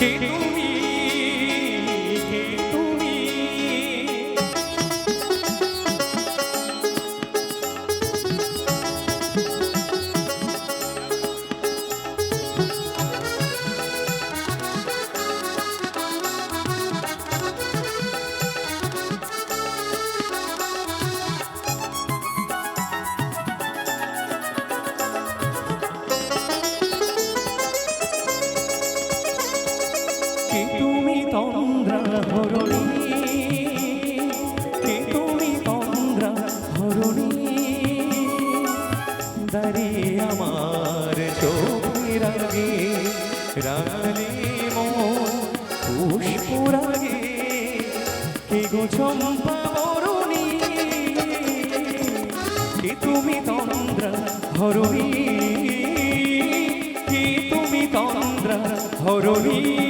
que tu me আমার চোখের আগে রাঙালি পুষ্পরাগে কে গো চম্পা বরণী কে তুমি তন্দ্রা হরণী কে তন্দ্রা হরণী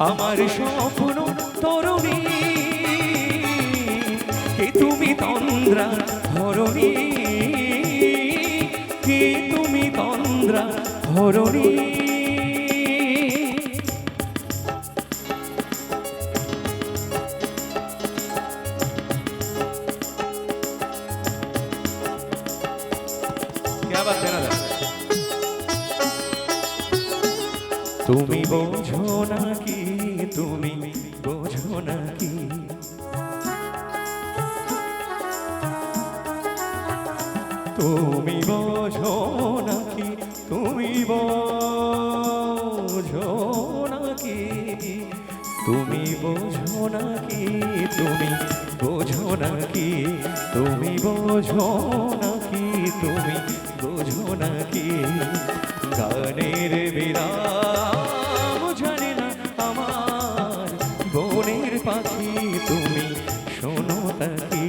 আমার স্বপ্ন তরুণী কে তুমি তন্দ্রা হরণী কে তুমি তন্দ্রা হরণী क्या बात है ना তুমি বোঝো নাকি, তুমি বোঝো নাকি? তুমি বোঝো নাকি, তুমি বোঝো নাকি? তুমি বোঝো নাকি, তুমি বোঝো নাকি? তুমি বোঝো নাকি, তুমি বোঝো নাকি? পাখি তুমি, শোনো তাকি।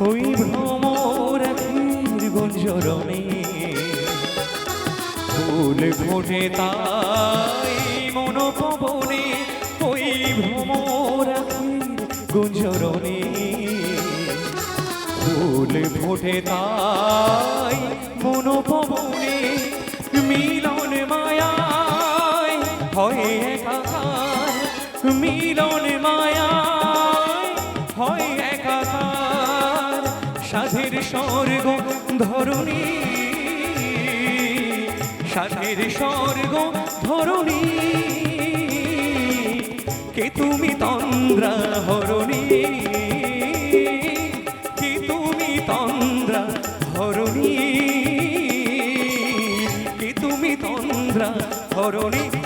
ওই ভ্রমর ফুল তাই মনোপবনে ওই ভ্রমর গুঞ্জরণে ফুল তাই মনোপবনে মিলন হয় একাকার মিলন মায়ায় হয় একাকার, সাধের স্বর্গ ধরণী, সাধের স্বর্গ ধরণী। কে তুমি তন্দ্রা হরণী? কে তুমি তন্দ্রা হরণী? কে তুমি তন্দ্রা হরণী?